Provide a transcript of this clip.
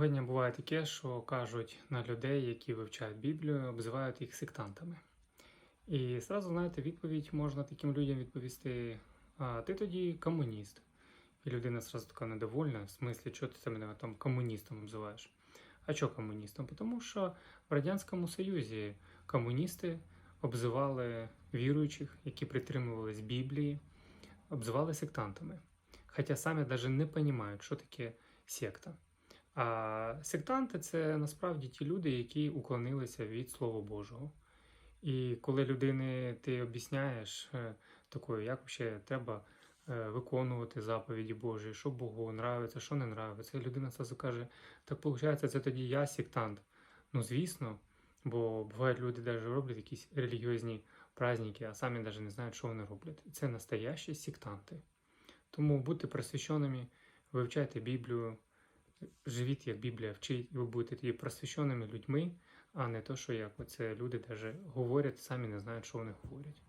Сьогодні буває таке, що кажуть на людей, які вивчають Біблію, обзивають їх сектантами. І зразу, знаєте, відповідь можна таким людям відповісти: а ти тоді комуніст. І людина зразу така недовольна, в смислі, що ти це мене там комуністом обзиваєш? А що комуністом? Тому що в Радянському Союзі комуністи обзивали віруючих, які притримувались Біблії, обзивали сектантами. Хоча самі навіть не розуміють, що таке секта. А сектанти це насправді ті люди, які уклонилися від Слова Божого. І коли людини ти об'ясняєш е, такою, як взагалі треба е, виконувати заповіді Божі, що Богу нравиться, що не нравиться, і людина зразу каже: так виходить, це тоді я сектант. Ну, звісно, бо бувають люди навіть роблять якісь релігіозні праздники, а самі навіть не знають, що вони роблять. Це настоящі сектанти. Тому будьте просвіщеними, вивчайте Біблію, живіть, як Біблія вчить, і ви будете тоді просвіщеними людьми, а не то, що як оце люди навіть говорять, самі не знають, що вони говорять.